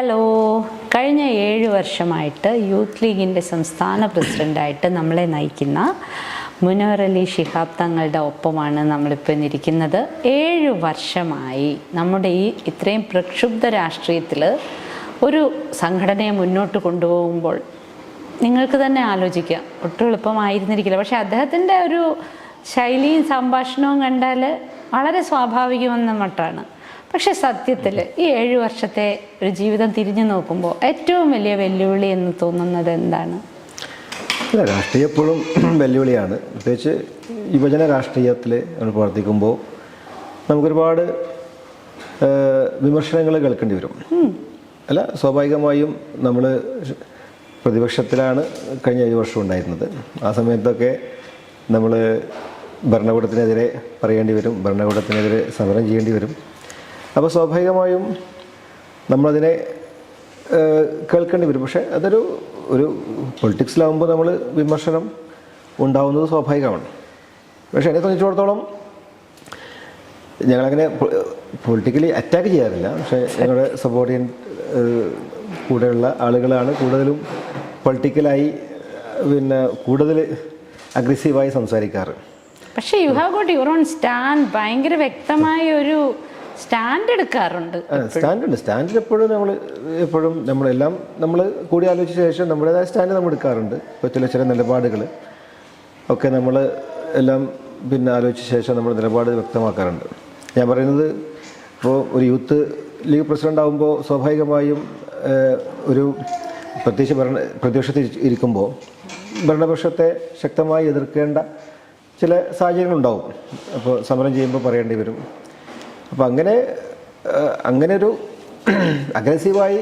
Hello. കഴിഞ്ഞ ഏഴ് വർഷമായിട്ട് യൂത്ത് ലീഗിന്റെ സംസ്ഥാന പ്രസിഡന്റായിട്ട് നമ്മളെ നയിക്കുന്ന മുനവർ ശിഹാബ് തങ്ങളുടെ ഒപ്പമാണ് നമ്മളിപ്പോൾ ഇന്നിരിക്കുന്നത്. ഏഴ് വർഷമായി നമ്മുടെ ഈ ഇത്രയും പ്രക്ഷുബ്ധ രാഷ്ട്രീയത്തിൽ ഒരു സംഘടനയെ മുന്നോട്ട് കൊണ്ടുപോകുമ്പോൾ നിങ്ങൾക്ക് തന്നെ ആലോചിക്കാം. ഒട്ടും എളുപ്പമായിരുന്നിരിക്കില്ല. പക്ഷേ അദ്ദേഹത്തിന്റെ ഒരു ശൈലിയും സംഭാഷണവും കണ്ടാൽ വളരെ സ്വാഭാവികമെന്ന മട്ടാണ്. പക്ഷെ സത്യത്തിൽ ഈ ഏഴു വർഷത്തെ ഒരു ജീവിതം തിരിഞ്ഞു നോക്കുമ്പോൾ ഏറ്റവും വലിയ വെല്ലുവിളി എന്ന് തോന്നുന്നത് എന്താണ്? രാഷ്ട്രീയം എപ്പോഴും വെല്ലുവിളിയാണ്. പ്രത്യേകിച്ച് യുവജന രാഷ്ട്രീയത്തിൽ നമ്മൾ പ്രവർത്തിക്കുമ്പോൾ നമുക്കൊരുപാട് വിമർശനങ്ങൾ കേൾക്കേണ്ടി വരും. അല്ല സ്വാഭാവികമായും നമ്മൾ പ്രതിപക്ഷത്തിലാണ് കഴിഞ്ഞ ഏഴ് വർഷം ഉണ്ടായിരുന്നത്. ആ സമയത്തൊക്കെ നമ്മൾ ഭരണകൂടത്തിനെതിരെ പറയേണ്ടി വരും ഭരണകൂടത്തിനെതിരെ സമരം ചെയ്യേണ്ടി വരും. അപ്പോൾ സ്വാഭാവികമായും നമ്മളതിനെ കേൾക്കേണ്ടി വരും. പക്ഷേ അതൊരു ഒരു പൊളിറ്റിക്സിലാവുമ്പോൾ നമ്മൾ വിമർശനം ഉണ്ടാവുന്നത് സ്വാഭാവികമാണ്. പക്ഷേ എന്നെ സംബന്ധിച്ചിടത്തോളം ഞങ്ങളങ്ങനെ പൊളിറ്റിക്കലി അറ്റാക്ക് ചെയ്യാറില്ല. പക്ഷേ ഞങ്ങളുടെ സബോർഡിയൻ കൂടെയുള്ള ആളുകളാണ് കൂടുതലും പൊളിറ്റിക്കലായി പിന്നെ കൂടുതൽ അഗ്രസീവായി സംസാരിക്കാറ്. പക്ഷേ you have got your own stand. ഭയങ്കര വ്യക്തമായ ഒരു സ്റ്റാൻഡ് എടുക്കാറുണ്ട് സ്റ്റാൻഡ് ഉണ്ട് സ്റ്റാൻഡിൽ എപ്പോഴും നമ്മൾ എപ്പോഴും നമ്മളെല്ലാം നമ്മൾ കൂടി ആലോചിച്ച ശേഷം നമ്മുടേതായ സ്റ്റാൻഡ് നമ്മൾ എടുക്കാറുണ്ട്. ഇപ്പോൾ ചില ചില നിലപാടുകൾ ഒക്കെ നമ്മൾ എല്ലാം പിന്നെ ആലോചിച്ച ശേഷം നമ്മൾ നിലപാട് വ്യക്തമാക്കാറുണ്ട്. ഞാൻ പറയുന്നത് ഇപ്പോൾ ഒരു യൂത്ത് ലീഗ് പ്രസിഡന്റ് ആകുമ്പോൾ സ്വാഭാവികമായും ഒരു പ്രത്യേകിച്ച് ഭരണ പ്രതിപക്ഷത്തിൽ ഇരിക്കുമ്പോൾ ഭരണപക്ഷത്തെ ശക്തമായി എതിർക്കേണ്ട ചില സാഹചര്യങ്ങളുണ്ടാവും. അപ്പോൾ സമരം ചെയ്യുമ്പോൾ പറയേണ്ടി വരും. അപ്പോൾ അങ്ങനെ അങ്ങനെ ഒരു അഗ്രസീവായി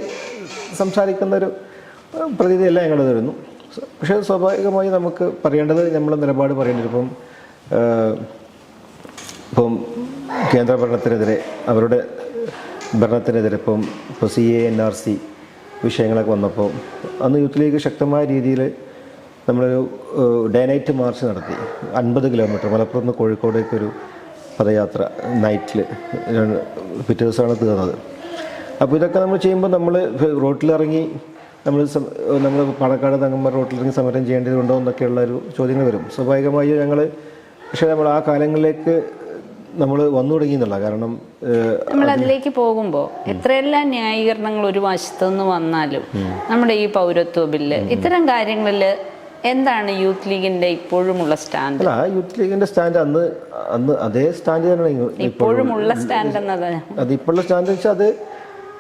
സംസാരിക്കുന്ന ഒരു പ്രതീതിയല്ല ഞങ്ങൾ തരുന്നു. പക്ഷേ സ്വാഭാവികമായി നമുക്ക് പറയേണ്ടത് നമ്മൾ നിലപാട് പറയേണ്ടത് ഇപ്പം ഇപ്പം കേന്ദ്ര ഭരണത്തിനെതിരെ അവരുടെ ഭരണത്തിനെതിരെ ഇപ്പം ഇപ്പോൾ C A N R C വിഷയങ്ങളൊക്കെ വന്നപ്പോൾ അന്ന് യൂത്ത് ലീഗ് ശക്തമായ രീതിയിൽ നമ്മളൊരു ഡേ നൈറ്റ് മാർച്ച് നടത്തി. അൻപത് കിലോമീറ്റർ മലപ്പുറത്ത് നിന്ന് കോഴിക്കോടേക്ക് ഒരു പദയാത്ര നൈറ്റിൽ പിറ്റേ ദിവസമാണ് തീർന്നത്. അപ്പോൾ ഇതൊക്കെ നമ്മൾ ചെയ്യുമ്പോൾ നമ്മൾ റോട്ടിലിറങ്ങി നമ്മൾ നമ്മൾ പാലക്കാട് തങ്ങന്മാർ റോട്ടിലിറങ്ങി സമരം ചെയ്യേണ്ടതുണ്ടോ എന്നൊക്കെയുള്ള ഒരു ചോദ്യങ്ങൾ വരും. സ്വാഭാവികമായും ഞങ്ങൾ പക്ഷേ നമ്മൾ ആ കാലങ്ങളിലേക്ക് നമ്മൾ വന്നു തുടങ്ങി എന്നുള്ള കാരണം നമ്മൾ അതിലേക്ക് പോകുമ്പോൾ എത്രയെല്ലാം ന്യായീകരണങ്ങൾ ഒരു വശത്തു നിന്ന് വന്നാലും നമ്മുടെ ഈ പൗരത്വ ബില്ല് ഇത്തരം കാര്യങ്ങളിൽ എന്താണ് യൂത്ത് ലീഗിന്റെ ഇപ്പോഴുമുള്ള സ്റ്റാൻഡ്? അല്ല യൂത്ത് ലീഗിന്റെ സ്റ്റാൻഡ് അന്ന് അന്ന് അതേ സ്റ്റാൻഡ് തന്നെയാണ് ഇപ്പോഴുമുള്ള സ്റ്റാൻഡ് എന്നത്? അത് ഇപ്പോഴുള്ള സ്റ്റാൻഡ് വെച്ചാൽ അത്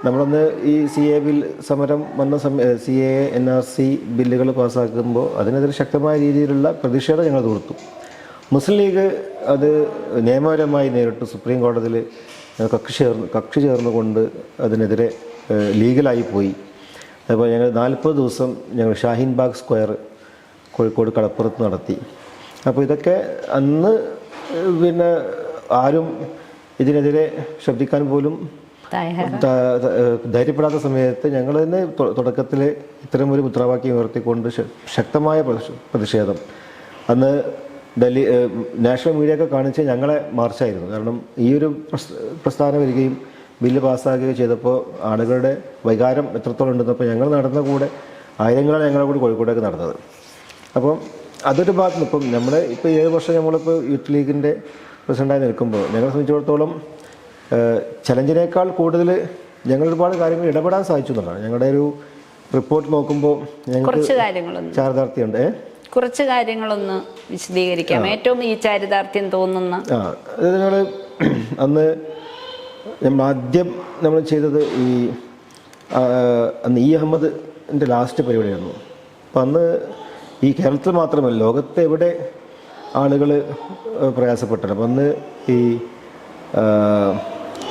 നമ്മളന്ന് ഈ സി എ ബിൽ സമരം വന്ന സമയ C A N R C ബില്ലുകൾ പാസ്സാക്കുമ്പോൾ അതിനെതിരെ ശക്തമായ രീതിയിലുള്ള പ്രതിഷേധം ഞങ്ങൾ തീർത്തു. മുസ്ലിം ലീഗ് അത് നിയമപരമായി നേരിട്ട്. സുപ്രീം കോടതിയിൽ കക്ഷി ചേർന്ന് കക്ഷി ചേർന്നുകൊണ്ട് അതിനെതിരെ ലീഗലായി പോയി. അതുപോലെ ഞങ്ങൾ നാൽപ്പത് ദിവസം ഞങ്ങൾ ഷാഹീൻ ബാഗ് സ്ക്വയർ കോഴിക്കോട് കടപ്പുറത്ത് നടത്തി. അപ്പോൾ ഇതൊക്കെ അന്ന് പിന്നെ ആരും ഇതിനെതിരെ ശബ്ദിക്കാൻ പോലും ധൈര്യപ്പെടാത്ത സമയത്ത് ഞങ്ങൾ തന്നെ തുടക്കത്തിൽ ഇത്തരം ഒരു മുദ്രാവാക്യം ഉയർത്തിക്കൊണ്ട് ശക്തമായ പ്രതിഷേധം. അന്ന് ഡൽഹി നാഷണൽ മീഡിയ ഒക്കെ കാണിച്ച് ഞങ്ങളെ മാർച്ചായിരുന്നു. കാരണം ഈ ഒരു പ്രസ്- പ്രസ്ഥാനം വരികയും ബില്ല് പാസ്സാക്കുകയും ചെയ്തപ്പോൾ ആളുകളുടെ വൈകാരം എത്രത്തോളം ഉണ്ടെന്നപ്പോൾ ഞങ്ങൾ നടന്ന കൂടെ ആയിരങ്ങളാണ് ഞങ്ങളെ കൂടി കോഴിക്കോട്ടേക്ക് നടന്നത്. അപ്പം അതൊരു ഭാഗത്ത് ഇപ്പം നമ്മൾ ഇപ്പോൾ ഏഴ് വർഷം നമ്മളിപ്പോൾ യൂത്ത് ലീഗിന്റെ പ്രസിഡന്റായി നിൽക്കുമ്പോൾ ഞങ്ങളെ സംബന്ധിച്ചിടത്തോളം ചലഞ്ചിനേക്കാൾ കൂടുതൽ ഞങ്ങൾ ഒരുപാട് കാര്യങ്ങൾ ഇടപെടാൻ സാധിച്ചു എന്നുള്ളതാണ്. ഞങ്ങളുടെ ഒരു റിപ്പോർട്ട് നോക്കുമ്പോൾ കുറച്ച് കാര്യങ്ങളൊന്ന്. ചാരിതാർത്ഥ്യമുണ്ട്? കുറച്ച് കാര്യങ്ങളൊന്ന് വിശദീകരിക്കാം. ഏറ്റവും ഈ ചാരിതാർത്ഥ്യം തോന്നുന്ന ആ അതായത് ഞങ്ങൾ അന്ന് നമ്മൾ ആദ്യം നമ്മൾ ചെയ്തത് ഈ അന്ന് ഇ അഹമ്മദിന്റെ ലാസ്റ്റ് പരിപാടിയായിരുന്നു. അപ്പം അന്ന് ഈ കേരളത്തിൽ മാത്രമല്ല ലോകത്തെവിടെ ആളുകൾ പ്രയാസപ്പെട്ടത് അപ്പം അന്ന് ഈ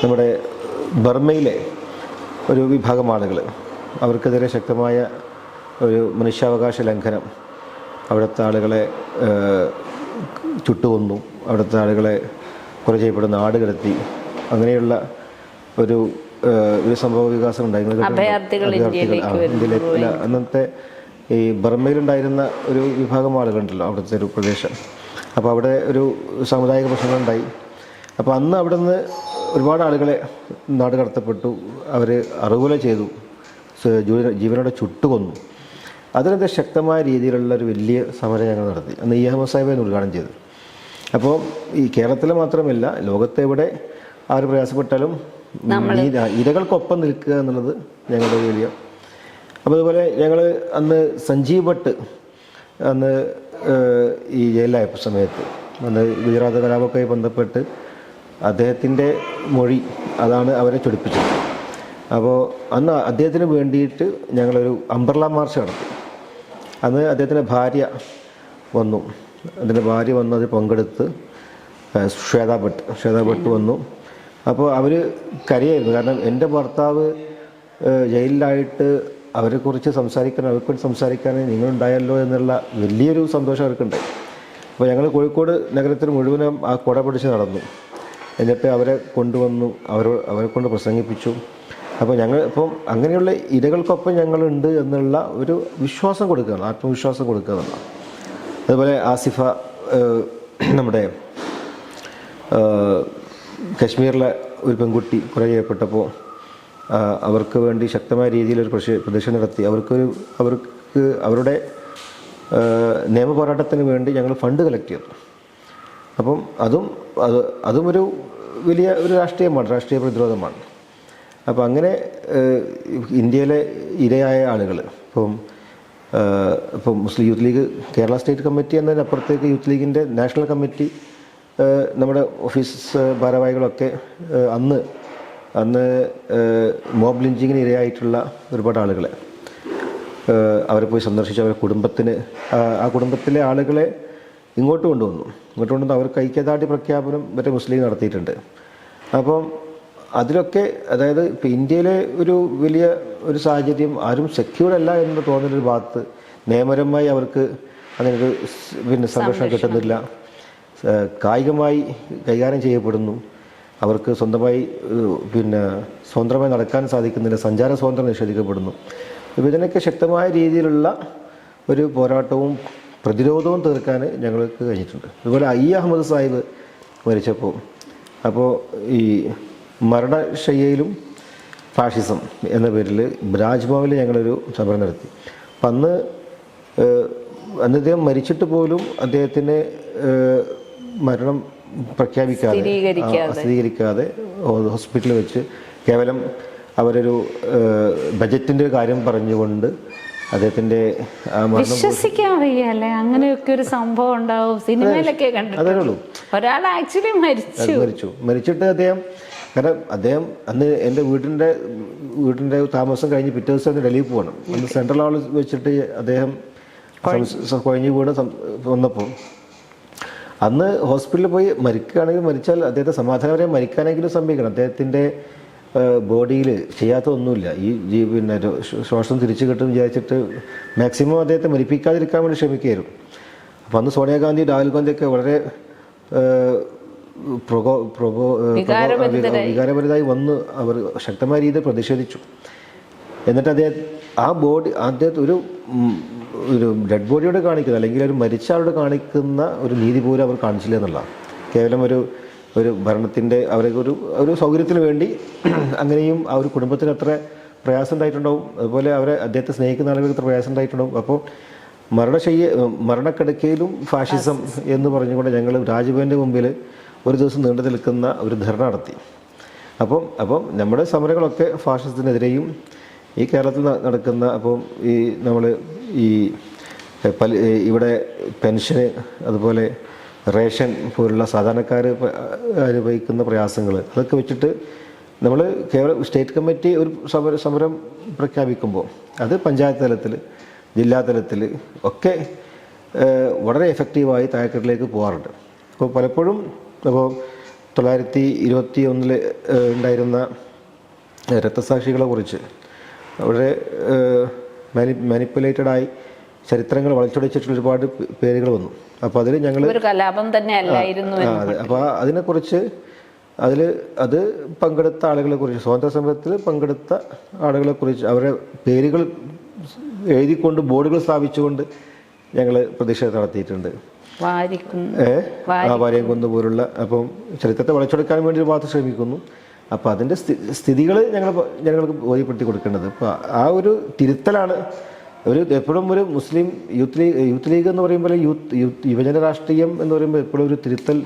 നമ്മുടെ ബർമയിലെ ഒരു വിഭാഗം ആളുകൾ അവർക്കെതിരെ ശക്തമായ ഒരു മനുഷ്യാവകാശ ലംഘനം അവിടുത്തെ ആളുകളെ ചുട്ടുകൊന്നു അവിടുത്തെ ആളുകളെ കൊല ചെയ്യപ്പെടുന്ന ആട് കിടത്തി അങ്ങനെയുള്ള ഒരു ഒരു സംഭവ വികാസം ഉണ്ടായിരുന്നു അന്നത്തെ ഈ ബർമയിലുണ്ടായിരുന്ന ഒരു വിഭാഗം ആളുകളുണ്ടല്ലോ അവിടുത്തെ ഒരു പ്രദേശം. അപ്പോൾ അവിടെ ഒരു സാമുദായിക പ്രശ്നങ്ങളുണ്ടായി. അപ്പോൾ അന്ന് അവിടെ നിന്ന് ഒരുപാട് ആളുകളെ നാട് കടത്തപ്പെട്ടു. അവർ അറുകൊല ചെയ്തു. ജീവനോടെ ചുട്ടുകൊന്നു. അതിനെതിരെ ശക്തമായ രീതിയിലുള്ള ഒരു വലിയ സമരം ഞങ്ങൾ നടത്തി. അന്ന് ഇ. അഹമ്മദ് സാഹിബിനെ ഉദ്ഘാടനം ചെയ്തു അപ്പോൾ ഈ കേരളത്തിൽ മാത്രമല്ല ലോകത്തെവിടെ ആര് പ്രയാസപ്പെട്ടാലും ഇരകൾക്കൊപ്പം നിൽക്കുക എന്നുള്ളത് ഞങ്ങളുടെ വലിയ അപ്പോൾ അതുപോലെ ഞങ്ങൾ അന്ന് സഞ്ജീവ് ഭട്ട് അന്ന് ഈ ജയിലിലായ സമയത്ത്. അന്ന് ഗുജറാത്ത് കലാപമൊക്കെ ബന്ധപ്പെട്ട് അദ്ദേഹത്തിന്റെ മൊഴി അതാണ് അവരെ ചൊടിപ്പിച്ചത്. അപ്പോൾ അന്ന് അദ്ദേഹത്തിന് വേണ്ടിയിട്ട് ഞങ്ങളൊരു അംബർല മാർച്ച് നടത്തി. അന്ന് അദ്ദേഹത്തിന്റെ ഭാര്യ വന്നു. അതിന്റെ ഭാര്യ വന്ന് അതിൽ പങ്കെടുത്ത് ശ്വേതാ ഭട്ട് ശ്വേത ഭട്ട് വന്നു. അപ്പോൾ അവർ കരയായിരുന്നു. കാരണം എന്റെ ഭർത്താവ് ജയിലിലായിട്ട് അവരെക്കുറിച്ച് സംസാരിക്കാൻ അവർക്ക് സംസാരിക്കാൻ നിങ്ങളുണ്ടായല്ലോ എന്നുള്ള വലിയൊരു സന്തോഷം അവർക്കുണ്ടായി അപ്പോൾ ഞങ്ങൾ കോഴിക്കോട് നഗരത്തിൽ മുഴുവനും ആ കുട പിടിച്ച് നടന്നു. എന്നിട്ട് അവരെ കൊണ്ടുവന്നു അവർ അവരെ കൊണ്ട് പ്രസംഗിപ്പിച്ചു. അപ്പോൾ ഞങ്ങൾ ഇപ്പം അങ്ങനെയുള്ള ഇരകൾക്കൊപ്പം ഞങ്ങളുണ്ട് എന്നുള്ള ഒരു വിശ്വാസം കൊടുക്കുകയാണ് ആത്മവിശ്വാസം കൊടുക്കുക എന്നുള്ള അതുപോലെ ആസിഫ നമ്മുടെ കശ്മീരിലെ ഒരു പെൺകുട്ടി കുറേ ചെയ്യപ്പെട്ടപ്പോൾ അവർക്ക് വേണ്ടി ശക്തമായ രീതിയിൽ ഒരു പ്രതിഷേധം നടത്തി. അവർക്കൊരു അവർക്ക് അവരുടെ നിയമ പോരാട്ടത്തിന് വേണ്ടി ഞങ്ങൾ ഫണ്ട് കളക്ട് ചെയ്തു. അപ്പം അതും അത് അതും ഒരു വലിയ ഒരു രാഷ്ട്രീയമാണ് രാഷ്ട്രീയ പ്രതിരോധമാണ്. അപ്പോൾ അങ്ങനെ ഇന്ത്യയിലെ ഇരയായ ആളുകൾ ഇപ്പം ഇപ്പം മുസ്ലിം youth league Kerala state committee എന്നതിനപ്പുറത്തേക്ക് യൂത്ത് ലീഗിന്റെ നാഷണൽ കമ്മിറ്റി നമ്മുടെ ഓഫീസ് ഭാരവാഹികളൊക്കെ അന്ന് അന്ന് മോബ് ലിഞ്ചിങ്ങിന് ഇരയായിട്ടുള്ള ഒരുപാട് ആളുകളെ അവരെ പോയി സന്ദർശിച്ച് അവരുടെ കുടുംബത്തിന് ആ- കുടുംബത്തിലെ ആളുകളെ ഇങ്ങോട്ട് കൊണ്ടുവന്നു. ഇങ്ങോട്ട് കൊണ്ടുവന്ന് അവർക്ക് ഐക്യദാർഢ്യ പ്രഖ്യാപനം മറ്റേ മുസ്ലിം നടത്തിയിട്ടുണ്ട്. അപ്പം അതിലൊക്കെ അതായത് ഇപ്പോൾ ഇന്ത്യയിലെ ഒരു വലിയ ഒരു സാഹചര്യം ആരും സെക്യൂർ അല്ല എന്ന് തോന്നുന്നൊരു ഭാഗത്ത് നിയമപരമായി അവർക്ക് അങ്ങനെ ഒരു സ് പിന്നെ സംരക്ഷണം കിട്ടുന്നില്ല. കായികമായി കൈകാര്യം ചെയ്യപ്പെടുന്നു. അവർക്ക് സ്വന്തമായി പിന്നെ സ്വതന്ത്രമായി നടക്കാൻ സാധിക്കുന്നില്ല. സഞ്ചാര സ്വാതന്ത്ര്യം നിഷേധിക്കപ്പെടുന്നു. ഇതിനൊക്കെ ശക്തമായ രീതിയിലുള്ള ഒരു പോരാട്ടവും പ്രതിരോധവും തീർക്കാൻ ഞങ്ങൾക്ക് കഴിഞ്ഞിട്ടുണ്ട്. അതുപോലെ അയ്യ അഹമ്മദ് സാഹിബ് മരിച്ചപ്പോൾ. അപ്പോൾ ഈ മരണശയ്യയിലും ഫാഷിസം എന്ന പേരിൽ രാജ്ഭവനിൽ ഞങ്ങളൊരു സമരം നടത്തി. അപ്പം അന്ന് അന്ന് അദ്ദേഹം മരിച്ചിട്ട് പോലും അദ്ദേഹത്തിന് മരണം പ്രഖ്യാപിക്കാതെ സ്ഥിരീകരിക്കാതെ. ഹോസ്പിറ്റലിൽ വെച്ച് കേവലം അവരൊരു ബജറ്റിന്റെ ബജറ്റിന്റെ കാര്യം പറഞ്ഞുകൊണ്ട് അദ്ദേഹത്തിന്റെ വിശ്വസിക്കാൻ വയ്യ അല്ലേ? അങ്ങനെയൊക്കെ ഒരു സംഭവം ഉണ്ടാവും. സിനിമയിലൊക്കെ കണ്ടിട്ടുണ്ട്. ഒരാൾ ആക്ച്വലി മരിച്ചു. മരിച്ചു. മരിച്ചിട്ട് അദ്ദേഹം കാരണം അദ്ദേഹം അന്ന് എന്റെ വീടിന്റെ വീടിന്റെ താമസം കഴിഞ്ഞ് പിറ്റേ ദിവസം ഡൽഹിയിൽ പോകണം അന്ന് സെൻട്രൽ ഹാളിൽ വെച്ചിട്ട് അദ്ദേഹം വീട് കുഴഞ്ഞു വീണ് വന്നപ്പോൾ അന്ന് ഹോസ്പിറ്റലിൽ പോയി മരിക്കുകയാണെങ്കിൽ മരിച്ചാൽ അദ്ദേഹത്തെ സമാധാനപരമായി മരിക്കാനെങ്കിലും സംഭവിക്കണം. അദ്ദേഹത്തിന്റെ ബോഡിയിൽ ചെയ്യാത്തൊന്നുമില്ല. ഈ ജീ പിന്നെ ശ്വാസം തിരിച്ചു കിട്ടും വിചാരിച്ചിട്ട് മാക്സിമം അദ്ദേഹത്തെ മരിപ്പിക്കാതിരിക്കാൻ വേണ്ടി ശ്രമിക്കുകയായിരുന്നു. അപ്പം അന്ന് സോണിയാഗാന്ധി രാഹുൽ ഗാന്ധിയൊക്കെ വളരെ പ്രകോ പ്രകോ വികാരപരിതായി വന്ന് അവർ ശക്തമായ രീതിയിൽ പ്രതിഷേധിച്ചു. എന്നിട്ട് അദ്ദേഹം ആ ബോഡി അദ്ദേഹത്തെ ഒരു ഒരു ഡെഡ് ബോഡിയോട് കാണിക്കുന്ന അല്ലെങ്കിൽ ഒരു മരിച്ച ആളോട് കാണിക്കുന്ന ഒരു നീതി പോലും അവർ കാണിച്ചില്ല എന്നുള്ളതാണ്. കേവലം ഒരു ഒരു ഭരണത്തിന്റെ അവരൊക്കെ ഒരു ഒരു സൗകര്യത്തിന് വേണ്ടി അങ്ങനെയും ആ ഒരു കുടുംബത്തിന് അത്ര പ്രയാസം ഉണ്ടായിട്ടുണ്ടാവും. അതുപോലെ അവരെ അദ്ദേഹത്തെ സ്നേഹിക്കുന്ന ആളുകൾക്ക് അത്ര പ്രയാസം ഉണ്ടായിട്ടുണ്ടാവും. അപ്പോൾ മരണശയ്യ മരണക്കിടക്കയിലും ഫാഷിസം എന്ന് പറഞ്ഞുകൊണ്ട് ഞങ്ങൾ രാജ്ഭവന്റെ മുമ്പിൽ ഒരു ദിവസം നീണ്ടു നിൽക്കുന്ന ഒരു ധർണ നടത്തി. അപ്പം അപ്പം നമ്മുടെ സമരങ്ങളൊക്കെ ഫാഷിസത്തിനെതിരെയും ഈ കേരളത്തിൽ നടക്കുന്ന അപ്പം ഈ നമ്മൾ ഈ പല ഇവിടെ പെൻഷന് അതുപോലെ റേഷൻ പോലുള്ള സാധാരണക്കാർ അനുഭവിക്കുന്ന പ്രയാസങ്ങൾ അതൊക്കെ വെച്ചിട്ട് നമ്മൾ കേവലം സ്റ്റേറ്റ് കമ്മിറ്റി ഒരു സമര സമരം പ്രഖ്യാപിക്കുമ്പോൾ അത് പഞ്ചായത്ത് തലത്തിൽ ജില്ലാ തലത്തിൽ ഒക്കെ വളരെ എഫക്റ്റീവായി താഴെക്കെട്ടിലേക്ക് പോകാറുണ്ട് അപ്പോൾ പലപ്പോഴും അപ്പോൾ തൊള്ളായിരത്തി ഇരുപത്തി ഒന്നിൽ ഉണ്ടായിരുന്ന രക്തസാക്ഷികളെ കുറിച്ച് വളരെ മാനി മാനിപ്പുലേറ്റഡായി ചരിത്രങ്ങൾ വളച്ചൊടിച്ചിട്ടുള്ള ഒരുപാട് പേരുകൾ വന്നു. അപ്പോൾ അതിൽ ഞങ്ങൾ കലാപം തന്നെ അല്ലായിരുന്നു അതെ. അപ്പോൾ അതിനെക്കുറിച്ച് അതിൽ അത് പങ്കെടുത്ത ആളുകളെ കുറിച്ച് സ്വാതന്ത്ര്യ സമരത്തിൽ പങ്കെടുത്ത ആളുകളെ കുറിച്ച് അവരുടെ പേരുകൾ എഴുതിക്കൊണ്ട് ബോർഡുകൾ സ്ഥാപിച്ചുകൊണ്ട് ഞങ്ങൾ പ്രതിഷേധം നടത്തിയിട്ടുണ്ട്. ഏഹ് ആ വാര്യം കുന്ന് പോലുള്ള അപ്പം ചരിത്രത്തെ വളച്ചെടുക്കാൻ വേണ്ടി ഒരു ഭാഗത്ത് ശ്രമിക്കുന്നു. അപ്പോൾ അതിന്റെ സ്ഥിതികൾ ഞങ്ങൾ ഞങ്ങൾക്ക് ബോധ്യപ്പെടുത്തി കൊടുക്കേണ്ടത്. അപ്പോൾ ആ ഒരു തിരുത്തലാണ്. ഒരു എപ്പോഴും ഒരു മുസ്ലിം യൂത്ത് ലീഗ് യൂത്ത് ലീഗ് എന്ന് പറയുമ്പോൾ യൂത്ത് യുവജന രാഷ്ട്രീയം എന്ന് പറയുമ്പോൾ എപ്പോഴും ഒരു തിരുത്തൽ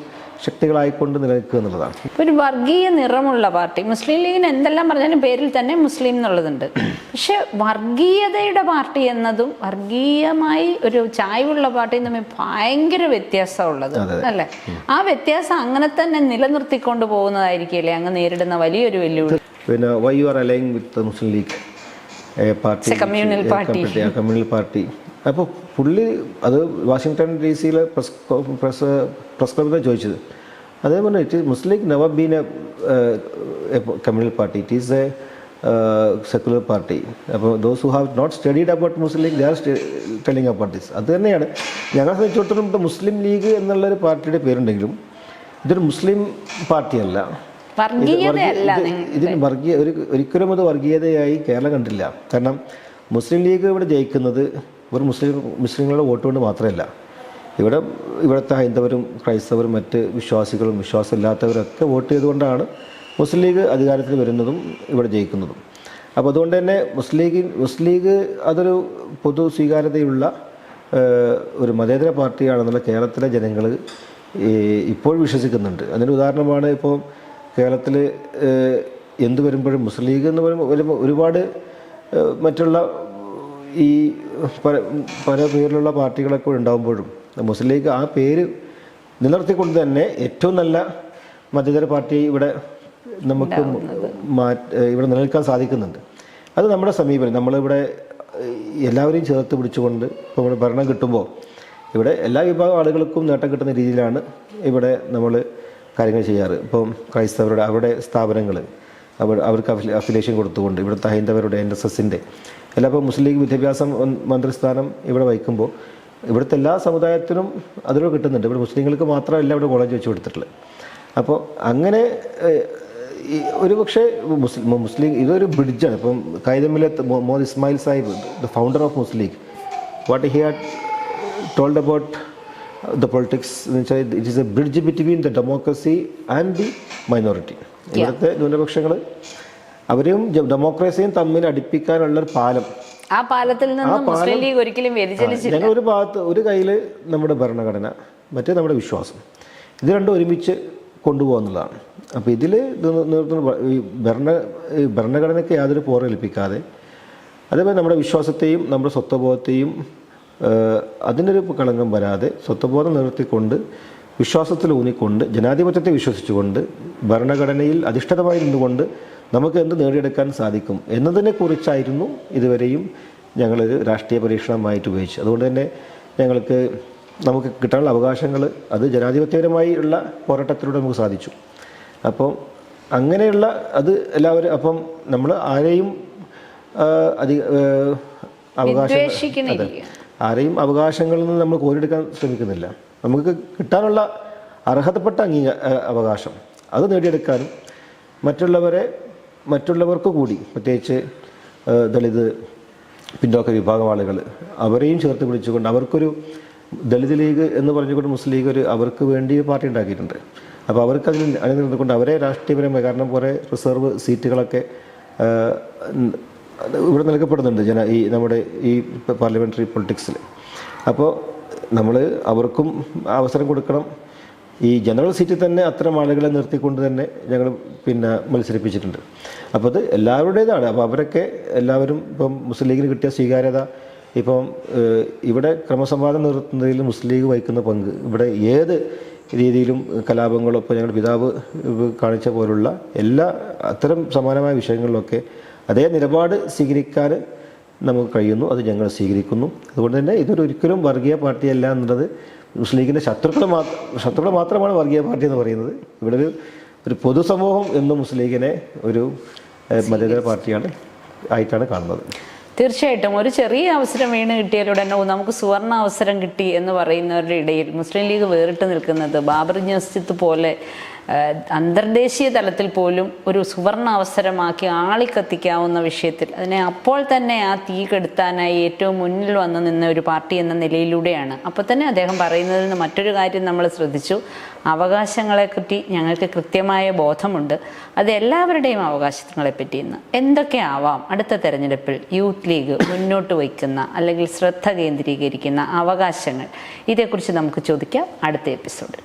ശക്തികളായിക്കൊണ്ട് നിലനിൽക്കുക എന്നുള്ളതാണ്. ഒരു വർഗീയ നിറമുള്ള പാർട്ടി മുസ്ലിം ലീഗിന് എന്തെല്ലാം പറഞ്ഞാലും പേരിൽ തന്നെ മുസ്ലിം എന്നുള്ളതുണ്ട്. പക്ഷെ വർഗീയതയുടെ പാർട്ടി എന്നതും വർഗീയമായി ഒരു ചായ്വുള്ള പാർട്ടിയും തമ്മിൽ ഭയങ്കര വ്യത്യാസമുള്ളത് അല്ലേ? ആ വ്യത്യാസം അങ്ങനെ തന്നെ നിലനിർത്തിക്കൊണ്ട് പോകുന്നതായിരിക്കില്ലേ? അങ്ങ് നേരിടുന്ന വലിയൊരു വെല്ലുവിളി. പിന്നെ why you are aligning with Muslim League party communal party communal party അപ്പോൾ പുള്ളി അത് വാഷിങ്ടൺ ഡി സിയിലെ പ്രസ് പ്രസ് പ്രസ് ക്ലബിൽ ചോദിച്ചത്. അതേപോലെ it Muslim League never been a communal party. It is a secular party. അപ്പോൾ those who have not studied about Muslim League they are telling about this. അത് തന്നെയാണ്. ഞങ്ങളെ സംബന്ധിച്ചിടത്തോളം ഇപ്പോൾ മുസ്ലിം ലീഗ് എന്നുള്ളൊരു പാർട്ടിയുടെ പേരുണ്ടെങ്കിലും ഇതൊരു മുസ്ലിം പാർട്ടിയല്ല. ഇതിന് വർഗീയ ഒരു ഒരിക്കലും അത് വർഗീയതയായി കേരളം കണ്ടില്ല. കാരണം മുസ്ലിം ലീഗ് ഇവിടെ ജയിക്കുന്നത് ഒരു മുസ്ലിം മുസ്ലിങ്ങളുടെ വോട്ട് കൊണ്ട് മാത്രമല്ല ഇവിടെ ഇവിടുത്തെ ഹൈന്ദവരും ക്രൈസ്തവരും മറ്റ് വിശ്വാസികളും വിശ്വാസമില്ലാത്തവരൊക്കെ വോട്ട് ചെയ്തുകൊണ്ടാണ് മുസ്ലിം ലീഗ് അധികാരത്തിൽ വരുന്നതും ഇവിടെ ജയിക്കുന്നതും. അപ്പോൾ അതുകൊണ്ട് തന്നെ മുസ്ലിം ലീഗ് മുസ്ലിം ലീഗ് അതൊരു പൊതു സ്വീകാര്യതയുള്ള ഒരു മതേതര പാർട്ടിയാണെന്നുള്ള കേരളത്തിലെ ജനങ്ങൾ ഇപ്പോൾ വിശ്വസിക്കുന്നുണ്ട്. അതിന് ഉദാഹരണമാണ് ഇപ്പോൾ കേരളത്തിൽ എന്ത് വരുമ്പോഴും മുസ്ലിം ലീഗ് എന്ന് പറയുമ്പോൾ ഒരുപാട് മറ്റുള്ള ഈ പല പല പേരിലുള്ള പാർട്ടികളൊക്കെ ഉണ്ടാകുമ്പോഴും മുസ്ലിം ലീഗ് ആ പേര് നിലനിർത്തിക്കൊണ്ട് തന്നെ ഏറ്റവും നല്ല മതേതര പാർട്ടി ഇവിടെ നമുക്ക് ഇവിടെ നിലനിൽക്കാൻ സാധിക്കുന്നുണ്ട്. അത് നമ്മുടെ സമീപനം. നമ്മളിവിടെ എല്ലാവരെയും ചേർത്ത് പിടിച്ചുകൊണ്ട് ഇപ്പോൾ ഇവിടെ ഭരണം കിട്ടുമ്പോൾ ഇവിടെ എല്ലാ വിഭാഗം ആളുകൾക്കും നേട്ടം കിട്ടുന്ന രീതിയിലാണ് ഇവിടെ നമ്മൾ കാര്യങ്ങൾ ചെയ്യാറ്. ഇപ്പം ക്രൈസ്തവരുടെ അവരുടെ സ്ഥാപനങ്ങൾ അവർ അവർക്ക് അഫിലി അഫിലിയേഷൻ കൊടുത്തുകൊണ്ട് ഇവിടുത്തെ ഹൈന്ദവരുടെ എൻ എസ് എസിന്റെ ഇപ്പോൾ മുസ്ലിം ലീഗ് വിദ്യാഭ്യാസം മന്ത്രിസ്ഥാനം ഇവിടെ വഹിക്കുമ്പോൾ ഇവിടുത്തെ എല്ലാ സമുദായത്തിനും അതിലൂടെ കിട്ടുന്നുണ്ട്. ഇവിടെ മുസ്ലിങ്ങൾക്ക് മാത്രമല്ല ഇവിടെ കോളേജ് വെച്ച് കൊടുത്തിട്ടുള്ളത്. അപ്പോൾ അങ്ങനെ ഒരു പക്ഷേ മുസ്ലിം മുസ്ലിം ഇതൊരു ബ്രിഡ്ജാണ് ഇപ്പം കൈതമ്മിലെ Mohd Ismail Sahib the founder of Muslim League. What he had told about the politics എന്ന് വെച്ചാൽ it is a bridge between the democracy and the minority ഇവിടുത്തെ ന്യൂനപക്ഷങ്ങൾ അവരെയും ജ- ഡെമോക്രസിയും തമ്മിൽ അടുപ്പിക്കാനുള്ള ഒരു പാലം. ആ പാലത്തിൽ നിന്ന് മുസ്ലിം ലീഗ് ഒരിക്കലും വ്യതിചലിച്ചില്ല. ഞങ്ങൾ ഒരു ഭാഗത്ത് ഒരു കയ്യിൽ നമ്മുടെ ഭരണഘടന മറ്റേ നമ്മുടെ വിശ്വാസം. ഇത് രണ്ടും ഒരുമിച്ച് കൊണ്ടുപോകുന്നതാണ് അപ്പോൾ ഇതിൽ ഈ ഭരണ ഈ ഭരണഘടനയ്ക്ക് യാതൊരു പോറേൽപ്പിക്കാതെ അതേപോലെ നമ്മുടെ വിശ്വാസത്തെയും നമ്മുടെ സ്വത്വബോധത്തെയും അതിനൊരു കളങ്കം വരാതെ സ്വത്വബോധം നിർത്തിക്കൊണ്ട് വിശ്വാസത്തിൽ ഊന്നിക്കൊണ്ട് ജനാധിപത്യത്തെ വിശ്വസിച്ചുകൊണ്ട് ഭരണഘടനയിൽ അധിഷ്ഠിതമായി നിന്നുകൊണ്ട് നമുക്ക് എന്ത് നേടിയെടുക്കാൻ സാധിക്കും എന്നതിനെക്കുറിച്ചായിരുന്നു ഇതുവരെയും ഞങ്ങൾ രാഷ്ട്രീയ പരീക്ഷണമായിട്ട് ഉപയോഗിച്ചത്. അതുകൊണ്ട് തന്നെ ഞങ്ങൾക്ക് നമുക്ക് കിട്ടാനുള്ള അവകാശങ്ങൾ അത് ജനാധിപത്യപരമായി ഉള്ള പോരാട്ടത്തിലൂടെ നമുക്ക് സാധിച്ചു. അപ്പം അങ്ങനെയുള്ള അത് എല്ലാവരും അപ്പം നമ്മൾ ആരെയും അധിക അവകാശം ആരെയും അവകാശങ്ങളിൽ നിന്ന് നമ്മൾ കോരിയെടുക്കാൻ ശ്രമിക്കുന്നില്ല. നമുക്ക് കിട്ടാനുള്ള അർഹതപ്പെട്ട അംഗീക അവകാശം. അത് നേടിയെടുക്കാനും മറ്റുള്ളവരെ മറ്റുള്ളവർക്ക് കൂടി പ്രത്യേകിച്ച് ദളിത് പിന്നോക്ക വിഭാഗം ആളുകൾ അവരെയും ചേർത്ത് പിടിച്ചുകൊണ്ട് അവർക്കൊരു ദളിത് ലീഗ് എന്ന് പറഞ്ഞുകൊണ്ട് മുസ്ലിം ലീഗ് ഒരു അവർക്ക് വേണ്ടി പാർട്ടി ഉണ്ടാക്കിയിട്ടുണ്ട്. അപ്പോൾ അവർക്ക് അതിൽ അണിനിർന്നുകൊണ്ട് അവരെ രാഷ്ട്രീയപരമായി കാരണം കുറേ റിസർവ് സീറ്റുകളൊക്കെ ഇവിടെ നൽകപ്പെടുന്നുണ്ട് ജന ഈ നമ്മുടെ ഈ പാർലമെന്ററി പൊളിറ്റിക്സിൽ അപ്പോൾ നമ്മൾ അവർക്കും അവസരം കൊടുക്കണം. ഈ ജനറൽ സീറ്റിൽ തന്നെ അത്തരം ആളുകളെ നിർത്തിക്കൊണ്ട് തന്നെ ഞങ്ങൾ പിന്നെ മത്സരിപ്പിച്ചിട്ടുണ്ട്. അപ്പോൾ അത് എല്ലാവരുടേതാണ്. അപ്പോൾ അവരൊക്കെ എല്ലാവരും ഇപ്പം മുസ്ലിം ലീഗിന് കിട്ടിയ സ്വീകാര്യത ഇപ്പം ഇവിടെ ക്രമസമാധാനം നിർത്തുന്നതിൽ മുസ്ലിം ലീഗ് വഹിക്കുന്ന പങ്ക്. ഇവിടെ ഏത് രീതിയിലും കലാപങ്ങളോ ഇപ്പോൾ ഞങ്ങളുടെ പിതാവ് കാണിച്ച പോലുള്ള എല്ലാ അത്തരം സമാനമായ വിഷയങ്ങളിലൊക്കെ അതേ നിലപാട് സ്വീകരിക്കാൻ നമുക്ക് കഴിയുന്നു അത് ഞങ്ങൾ സ്വീകരിക്കുന്നു. അതുകൊണ്ട് തന്നെ ഇതൊരു ഒരിക്കലും വർഗീയ പാർട്ടിയല്ല എന്നുള്ളത് മുസ്ലിം ലീഗിന്റെ ശത്രുക്കൾ മാത്രം ശത്രുക്കൾ മാത്രമാണ് വർഗീയ പാർട്ടി എന്ന് പറയുന്നത്. ഇവിടെ ഒരു ഒരു പൊതുസമൂഹം എന്നും മുസ്ലിം ലീഗിനെ ഒരു മതേതര പാർട്ടിയാണ് ആയിട്ടാണ് കാണുന്നത്. തീർച്ചയായിട്ടും. ഒരു ചെറിയ അവസരം വീണ് കിട്ടിയാലുടൻ നമുക്ക് സുവർണ അവസരം കിട്ടി എന്ന് പറയുന്നവരുടെ ഇടയിൽ മുസ്ലിം ലീഗ് വേറിട്ട് നിൽക്കുന്നത് ബാബറി മസ്ജിദ് പോലെ അന്തർദേശീയ തലത്തിൽ പോലും ഒരു സുവർണ അവസരമാക്കി ആളിക്കത്തിക്കാവുന്ന വിഷയത്തിൽ. അതിനെ അപ്പോൾ തന്നെ ആ തീ കെടുത്താനായി ഏറ്റവും മുന്നിൽ വന്നു നിന്ന ഒരു പാർട്ടി എന്ന നിലയിലൂടെയാണ്. അപ്പോൾ തന്നെ അദ്ദേഹം പറയുന്നതിൽ നിന്ന് മറ്റൊരു കാര്യം നമ്മൾ ശ്രദ്ധിച്ചു. അവകാശങ്ങളെപ്പറ്റി ഞങ്ങൾക്ക് കൃത്യമായ ബോധമുണ്ട്. അത് എല്ലാവരുടെയും അവകാശങ്ങളെ പറ്റി ഇന്ന്. എന്തൊക്കെ ആവാം അടുത്ത തെരഞ്ഞെടുപ്പിൽ? യൂത്ത് ലീഗ് മുന്നോട്ട് വയ്ക്കുന്ന അല്ലെങ്കിൽ ശ്രദ്ധ കേന്ദ്രീകരിക്കുന്ന അവകാശങ്ങൾ. ഇതേക്കുറിച്ച് നമുക്ക് ചോദിക്കാം അടുത്ത എപ്പിസോഡിൽ.